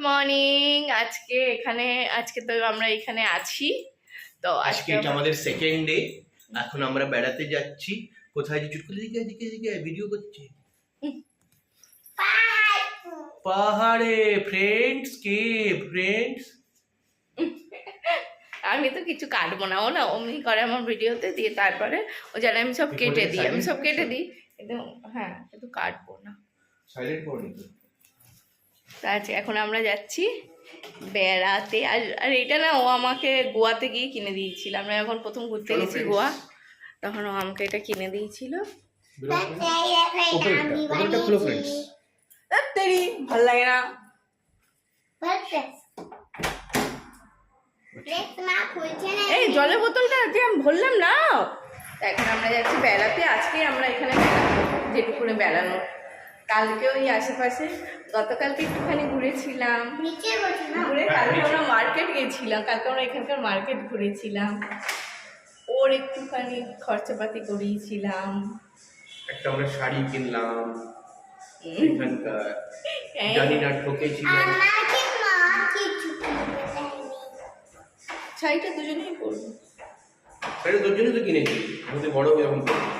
Morning আজকে এখানে আজকে তো আমরা এখানে আছি। তো আজকে এটা আমাদের সেকেন্ড ডে এখন আমরা বেড়াতে যাচ্ছি। কোথায় চুটকুলি? দিকে দিকে দিকে ভিডিও করছি। পাহাড়ে। ফ্রেন্ডস কে? ফ্রেন্ডস আমি তো কিছু কাটবো না। ও না অমনি করে আমার ভিডিওতে দিয়ে তারপরে ও জানে আমি সব কেটে দিই আমি সব কেটে দিই। কিন্তু হ্যাঁ কিন্তু কাটবো না। সাইলেন্ট করে আছে এখন আমরা যাচ্ছি বেড়াতে। আর আর এটা না ও আমাকে গোয়াতে গিয়ে কিনে দিয়েছিল। আমরা যখন প্রথম ঘুরতে গেছি গোয়া। তখন ও আমাকে এটা কিনে দিয়েছিল। ভালো লাগে না। এই জলের বোতলটা যে আমি বললাম না এখন আমরা যাচ্ছি বেড়াতে। আজকে আমরা এখানে বেড়াবো যেটুকুনে বেড়ানো কালকে ওই আশেপাশে গতকালকে একটুখানি ঘুরেছিলাম। ঘুরে কালকে আমরা মার্কেট গেছিলাম কালকে আমরা এখানকার মার্কেট ঘুরেছিলাম। ওর একটুখানি খরচাপাতি করিয়েছিলাম। একটা আমরা শাড়ি কিনলাম। এখানকার এই, জানি না ঠকেছিলাম শাড়িটা দুজনেই পরবো। জন্য তো কিনেছি। আমাদের বড় হয়ে এখন পরবো।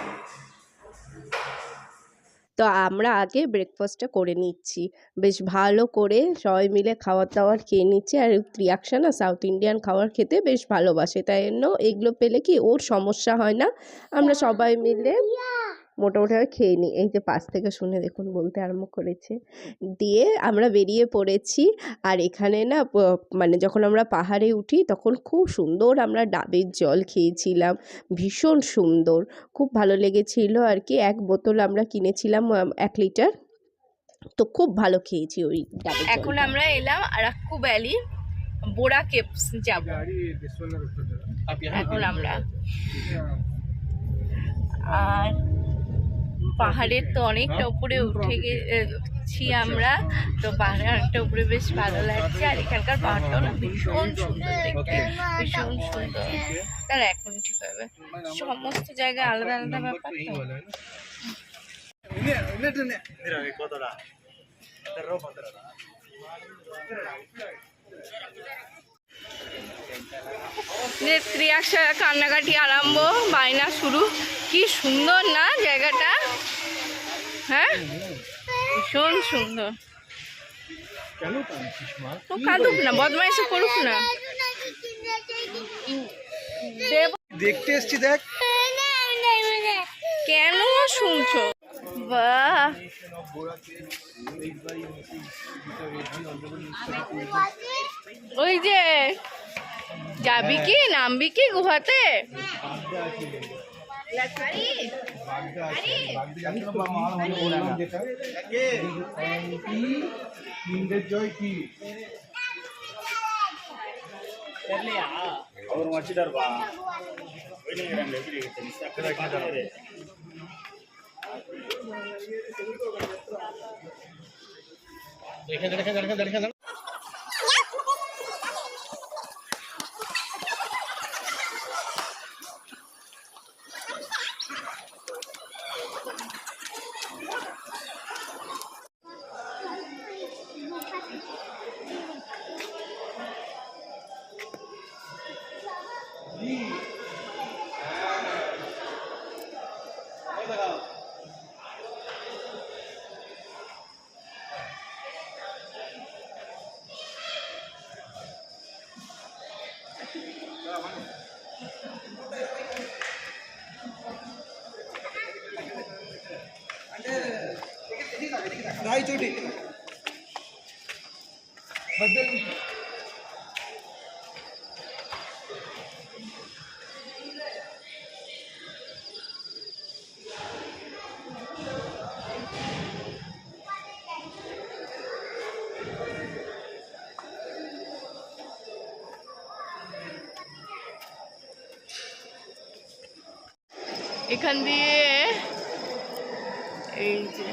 তো আমরা আগে ব্রেকফাস্টটা করে নিচ্ছি। বেশ ভালো করে সবাই মিলে খাবার দাওয়ার খেয়ে নিচ্ছি আর ত্রিয়াক্সা না সাউথ ইন্ডিয়ান খাবার খেতে বেশ ভালোবাসে। তাই জন্য এগুলো পেলে কি ওর সমস্যা হয় না? আমরা সবাই মিলে মোটামুটি খেয়ে নিই এই যে পাশ থেকে শুনে দেখুন বলতে আরম্ভ করেছে। দিয়ে আমরা বেরিয়ে পড়েছি আর এখানে না মানে যখন আমরা পাহাড়ে উঠি তখন খুব সুন্দর আমরা ডাবের জল খেয়েছিলাম। ভীষণ সুন্দর। খুব ভালো লেগেছিল আর কি। এক বোতল আমরা কিনেছিলাম এক লিটার। তো খুব ভালো খেয়েছি ওই এখন আমরা এলাম আরাক্কু ভ্যালি, বোরা কেপস যাব। এখন আমরা। আর পাহাড়ের তো অনেকটা উপরে উঠে গেছি আমরা। তো পাহাড়ে অনেকটা উপরে বেশ ভালো লাগছে। আর এখানকার পাহাড়টাও না ভীষণ সুন্দর দেখতে। ভীষণ সুন্দর। তার এখন ঠিক হবে। সমস্ত জায়গায় আলাদা আলাদা ব্যাপার তো। ত্রিয়াশা কান্নাকাটি আরম্ভ বায়না শুরু। কি সুন্দর না জায়গাটা? হ্যাঁ? ভীষণ সুন্দর। ও কাঁদুক না বদমাইশি করুক না। দেখতে এসছি দেখ। কেন শুনছো? বাহ ওই যে যাবি কি নামবি কি গুহাতে জয় কি ಅವ್ರು ಮಚ್ಚಿದಾರ ಬಾ দেখেন দেখেন দেখেন দেখেন এখান দিয়ে এই যে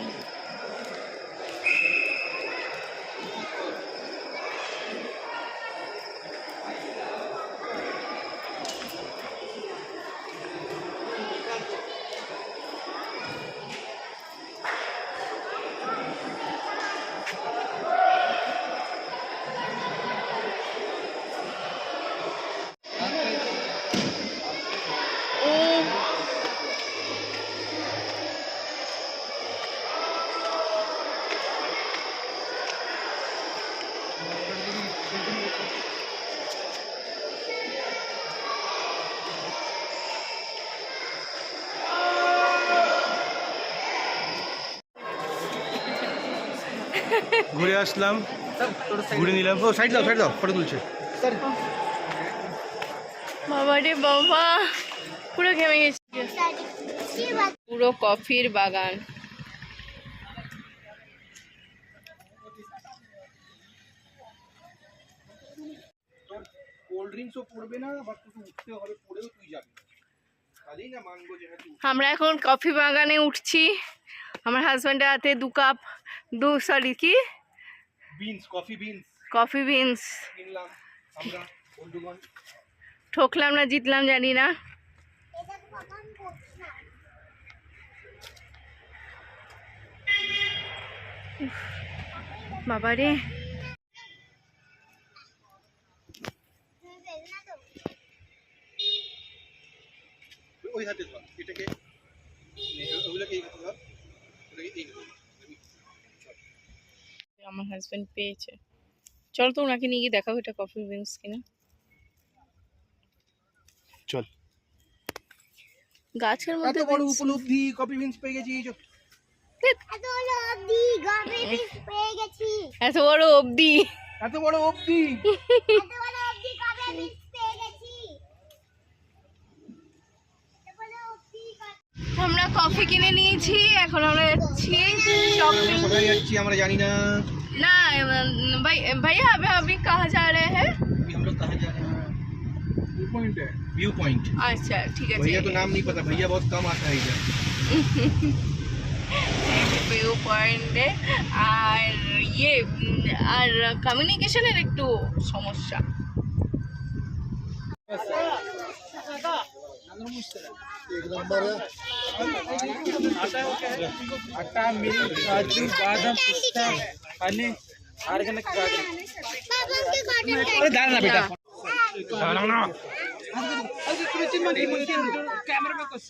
ঘুরে আসলাম ঘুরে নিলাম। ও সাইড দাও সাইড দাও ফটো তুলছে। বাবা রে বাবা পুরো ঘেমে গেছি। পুরো কফির বাগান। কোল্ড ড্রিঙ্কসও পড়বে না বা কিছু উঠতে হবে পড়েও তুই যাবি কাজেই না মানবো যেহেতু আমরা এখন কফি বাগানে উঠছি। আমার হাজব্যান্ডের হাতে দু কাপ দু সরি কি? Beans coffee beans coffee beans ঠকলাম না জিতলাম জানি না। বাবা রে ওই হাতে ধর এটাকে ওগুলোকে এই হাতে ধর ওটাকে এই হাতে ধর। আমার হাজব্যান্ড পেয়েছে। চল তো ওনাকে নিয়ে গিয়ে দেখাও এটা কফি বিনস কিনা। চল। গাছের এত মধ্যে বড় উপলব্ধি কফি বিনস পেয়ে গেছি। এত বড় অবধি। এত বড় অবধি। আমরা কফি কিনে নিয়েছি এখন আমরা যাচ্ছি শপিং আমরা কোথায় যাচ্ছি আমরা জানি না ना भाई भैया अभी अभी कहाँ जा रहे हैं हम लोग कहाँ जा रहे हैं व्यू पॉइंट अच्छा ठीक है भैया तो नाम नहीं पता भैया बहुत कम आता है इधर ভিউ পয়েন্টে আর ইয়ে উম, আর কমিউনিকেশনের একটু সমস্যা आटा मिल काजू बादाम पिस्ता पानी ऑर्गेनिक अरे डाल ना बेटा डाल ना अरे कृषि मंत्री मंत्री कैमरा में कुछ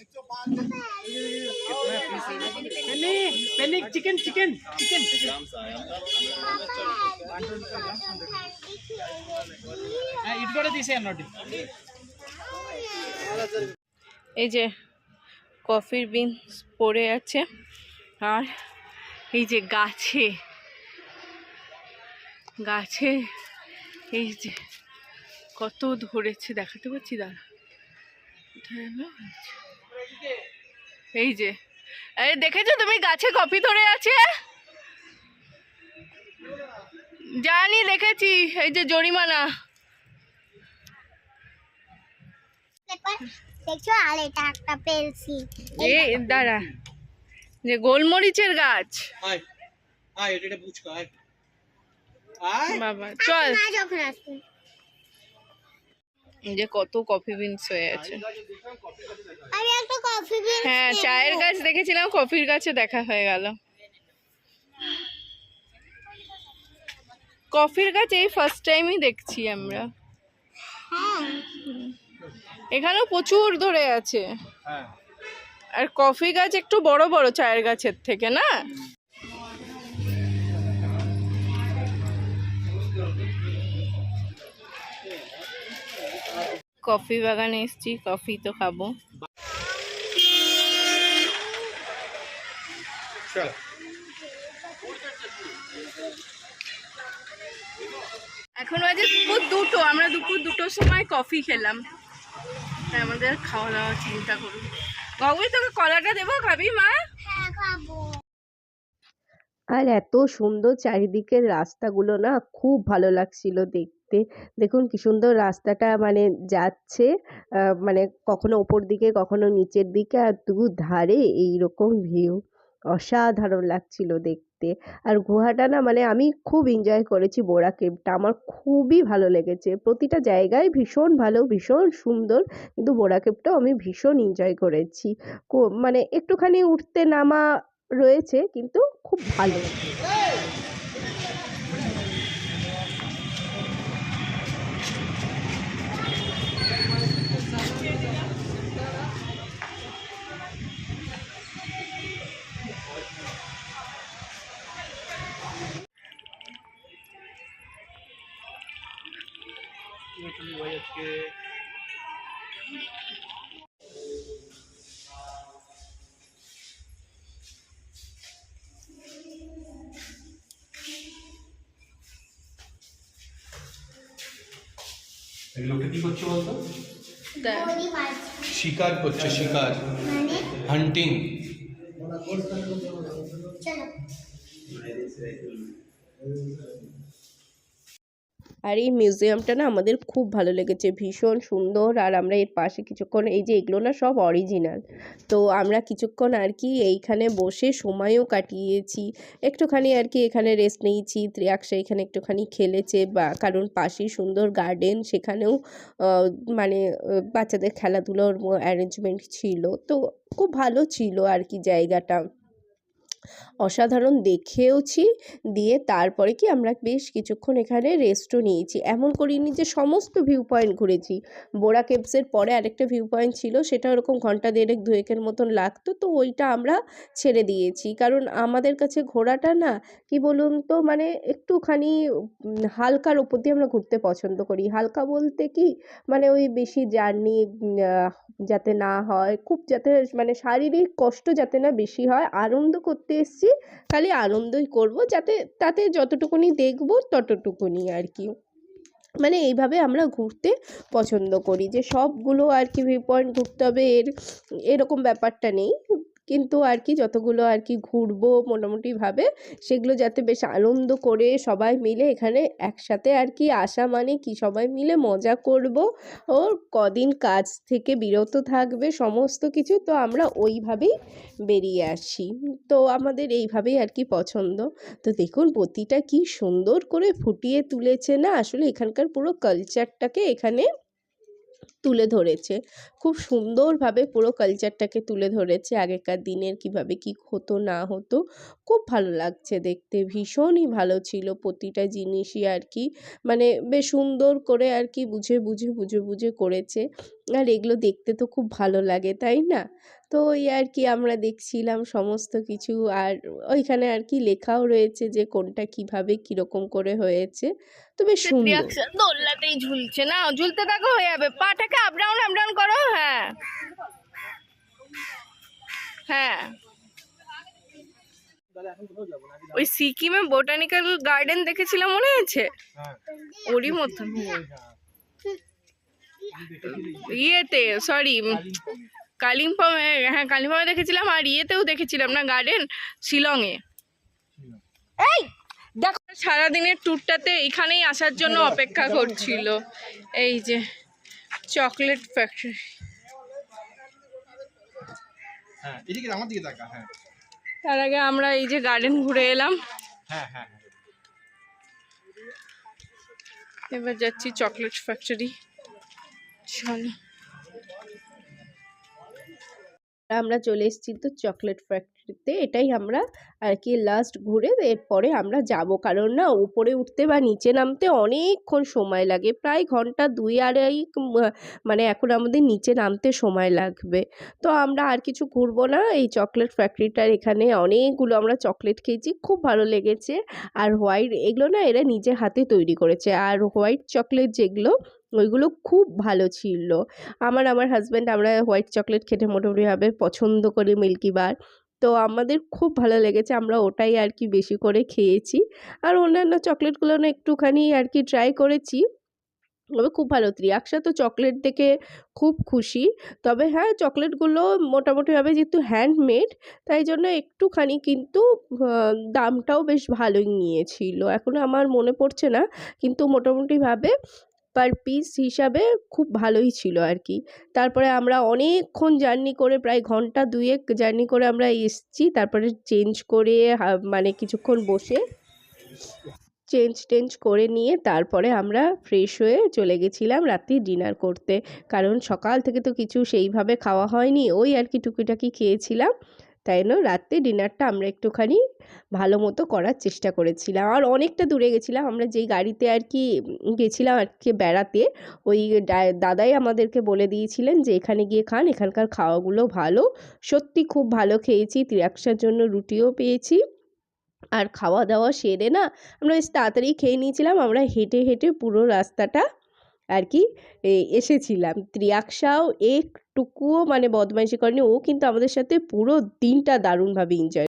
एक सौ पाँच వస్తుంది సాయంత్రం పెన్ని పెన్ని చికెన్ చికెన్ చికెన్ చికెన్ ఇటు కూడా తీసేయన్నట్టు এই যে কফির বিনস পড়ে আছে আর এই যে গাছে গাছে এই যে কত ধরেছে দেখাতে পারছি দাঁড়া কোথায় গেল? এই যে। আরে দেখেছ তুমি গাছে কফি ধরে আছে? জানি দেখেছি। এই যে জরিমানা। দেখছ আর এটা একটা দাঁড়া। যে গোলমরিচের গাছ। আয় আয় এটা এটা বুঝকা আয়। আয়। বাবা চল। মা যখন আসবে। যে কত কফি বিনস হয়ে আছে। আমি একটা কফি বিন হ্যাঁ চায়ের গাছ দেখেছিলাম কফির গাছে দেখা হয়ে গেল। কফির গাছ এই ফার্স্ট টাইমই দেখছি আমরা। হ্যাঁ। এখানেও প্রচুর ধরে আছে। হ্যাঁ। আর কফি গাছ একটু বড় বড় চায়ের গাছের থেকে না? কফি বাগানে এসছি কফি তো খাব। চল এখন বাজে দুপুর দুটো আমরা দুপুর দুটোর সময় কফি খেলাম। তাই আমাদের খাওয়া দাওয়া চিন্তা করুন। বাবুই তোকে কলাটা দেবো? খাবি মা? হ্যাঁ খাব। আর এত সুন্দর চারিদিকের রাস্তাগুলো না খুব ভালো লাগছিল দেখতে। দেখুন কি সুন্দর রাস্তাটা মানে যাচ্ছে মানে কখনো ওপর দিকে, কখনো নিচের দিকে আর দু দুধারে এইরকম ভিউ অসাধারণ লাগছিল দেখতে। আর গুহাটা না মানে আমি খুব এনজয় করেছি বোরা কেভটা আমার খুবই ভালো লেগেছে। প্রতিটা জায়গায় ভীষণ ভালো, ভীষণ সুন্দর। কিন্তু বোরা কেভটাও আমি ভীষণ এনজয় করেছি। মানে একটুখানি উঠতে নামা রয়েছে, কিন্তু খুব ভালো। এগুলোকে কি করছ বলতো দেখ বড়ি মাছ শিকার করছে শিকার মানে হান্টিং চলো আর এই মিউজিয়ামটা না আমাদের খুব ভালো লেগেছে, ভীষণ সুন্দর। আর আমরা এর পাশে কিছুক্ষণ, এই যে এগুলো না সব অরিজিনাল তো আমরা কিছুক্ষণ আর কি এইখানে বসে সময়ও কাটিয়েছি। একটুখানি আর কি এখানে রেস্ট নিয়েছি ত্রিয়াক্সা এখানে একটুখানি খেলেছে বা কারণ পাশেই সুন্দর গার্ডেন সেখানেও মানে বাচ্চাদের খেলাধুলোর অ্যারেঞ্জমেন্ট ছিল। তো খুব ভালো ছিল আর কি জায়গাটা। অসাধারণ দেখেওছি, দিয়ে তারপরে কি আমরা বেশ কিছুক্ষণ এখানে রেস্টও নিয়েছি। এমন করিনি যে সমস্ত ভিউ পয়েন্ট ঘুরেছি। বোরা কেভসের পরে আরেকটা ভিউ পয়েন্ট ছিল, সেটা ওরকম ঘণ্টা দেড়েক, দুয়েকের মতন লাগতো, তো ওইটা আমরা ছেড়ে দিয়েছি। কারণ আমাদের কাছে ঘোরাটা না, কি বলুন তো মানে একটুখানি হালকার ওপর দিয়ে আমরা ঘুরতে পছন্দ করি। হালকা বলতে কি মানে ওই বেশি জার্নি যাতে না হয়, খুব যাতে মানে শারীরিক কষ্ট যাতে না বেশি হয়, আনন্দ করতে এসেছি খালি আনন্দই করব। যাতে, তাতে যতটুকুনি দেখব, ততটুকুনি আর কি। মানে এইভাবে আমরা ঘুরতে পছন্দ করি যে সবগুলো আর কি ভিউ পয়েন্ট ঘুরতে হবে, এর, এরকম ব্যাপারটা নেই। কিন্তু আর কি যতগুলো আর কি ঘুরবো মোটামুটিভাবে, সেগুলো যাতে বেশ আনন্দ করে সবাই মিলে এখানে একসাথে আর কি আসা মানে কি, সবাই মিলে মজা করব। ও কদিন কাজ থেকে বিরত থাকবে, সমস্ত কিছু তো আমরা ওইভাবেই বেরিয়ে আসি। তো আমাদের এইভাবেই আর কি পছন্দ। তো দেখুন প্রতিটা কি সুন্দর করে ফুটিয়ে তুলেছে না, আসলে এখানকার পুরো কালচারটাকে এখানে তুলে ধরেছে। খুব সুন্দরভাবে পুরো কালচারটাকে তুলে ধরেছে আগেকার দিনের কীভাবে কি হতো না হতো। খুব ভালো লাগছে দেখতে ভীষণই ভালো ছিল প্রতিটা জিনিসই আর কি। মানে বেশ সুন্দর করে আর কি বুঝে বুঝে বুঝে বুঝে করেছে। আর এগুলো দেখতে তো খুব ভালো লাগে তাই না? তো ওই আর কি আমরা দেখছিলাম সমস্ত কিছু। আর ওইখানে আর কি লেখাও রয়েছে যে কোনটা কীভাবে কীরকম করে হয়েছে। তো বেশ সুন্দর। দোল্লাতেই ঝুলছে না? ঝুলতে থাকো হয়ে যাবে। পাটাকে আপ ডাউন আপ ডাউন করো। হ্যাঁ। হ্যাঁ। ওই সিকিমে বোটানিক্যাল গার্ডেন দেখেছিলাম মনে আছে? ওরই মতন ইয়েতে সরি কালিম্পং হ্যাঁ কালিম্পংয়ে দেখেছিলাম আর ইয়েতেও দেখেছিলাম না গার্ডেন? শিলংয়ে। এই দেখো। সারাদিনের ট্যুরটাতে এখানেই আসার জন্য অপেক্ষা করছিল। এই যে চকলেট ফ্যাক্টরি হ্যাঁ এদিকে আমার দিকে তাকা হ্যাঁ। তার আগে আমরা এই যে গার্ডেন ঘুরে এলাম। হ্যাঁ হ্যাঁ এবার যাচ্ছি চকলেট ফ্যাক্টরি চলো। আমরা চলে এসেছি তো চকলেট ফ্যাক্টরিতে এটাই আমরা আর কি লাস্ট ঘুরে এরপরে আমরা যাব। কারণ না, উপরে উঠতে বা নিচে নামতে অনেকক্ষণ সময় লাগে। প্রায় ঘণ্টা দুই আড়াই মানে এখন আমাদের নিচে নামতে সময় লাগবে। তো আমরা আর কিছু ঘুরবো না। এই চকলেট ফ্যাক্টরিটার এখানে অনেকগুলো আমরা চকলেট খেয়েছি। খুব ভালো লেগেছে। আর হোয়াইট এগুলো না, এরা নিজে হাতে তৈরি করেছে। আর হোয়াইট চকলেট যেগুলো, ওইগুলো খুব ভালো ছিল। আমার আমার হাজব্যান্ড আমরা হোয়াইট চকলেট খেতে মোটামুটিভাবে পছন্দ করি মিল্কি বার তো আমাদের খুব ভালো লেগেছে। আমরা ওটাই আর কি বেশি করে খেয়েছি। আর অন্যান্য চকলেটগুলো না একটুখানি আর কি ট্রাই করেছি। তবে খুব ভালো। ত্রিয়াক্সা তো চকলেট দেখে খুব খুশি। তবে হ্যাঁ চকলেটগুলো মোটামুটিভাবে যেহেতু হ্যান্ডমেড তাই জন্য একটুখানি কিন্তু দামটাও বেশ ভালোই নিয়েছিল। এখন আমার মনে পড়ছে না। কিন্তু মোটামুটিভাবে পার পিস হিসাবে খুব ভালোই ছিল আর কি তারপরে আমরা অনেকক্ষণ জার্নি করে প্রায় ঘণ্টা দুয়েক জার্নি করে আমরা এসছি। তারপরে চেঞ্জ করে মানে কিছুক্ষণ বসে চেঞ্জ টেঞ্জ করে নিয়ে তারপরে আমরা ফ্রেশ হয়ে চলে গেছিলাম রাত্রি ডিনার করতে। কারণ সকাল থেকে তো কিছু সেইভাবে খাওয়া হয়নি, ওই আর কি টুকিটাকি খেয়েছিলাম। তাই জন্য রাত্রে ডিনারটা আমরা একটুখানি ভালো মতো করার চেষ্টা করেছিলাম। আর অনেকটা দূরে গেছিলাম। আমরা যেই গাড়িতে আর কি গেছিলাম আর কি বেড়াতে, ওই দাদাই আমাদেরকে বলে দিয়েছিলেন যে, এখানে গিয়ে খান। এখানকার খাওয়াগুলো ভালো। সত্যি খুব ভালো খেয়েছি। ত্রিয়াক্সার জন্য রুটিও পেয়েছি। আর খাওয়া দাওয়া সেরে না আমরা বেশ তাড়াতাড়ি খেয়ে নিয়েছিলাম। আমরা হেঁটে হেঁটে পুরো রাস্তাটা আর কি এসেছিলাম। ত্রিয়াক্সাও একটুকুও মানে বদমাইশি করেনি। ও কিন্তু আমাদের সাথে পুরো দিনটা দারুণভাবে এনজয়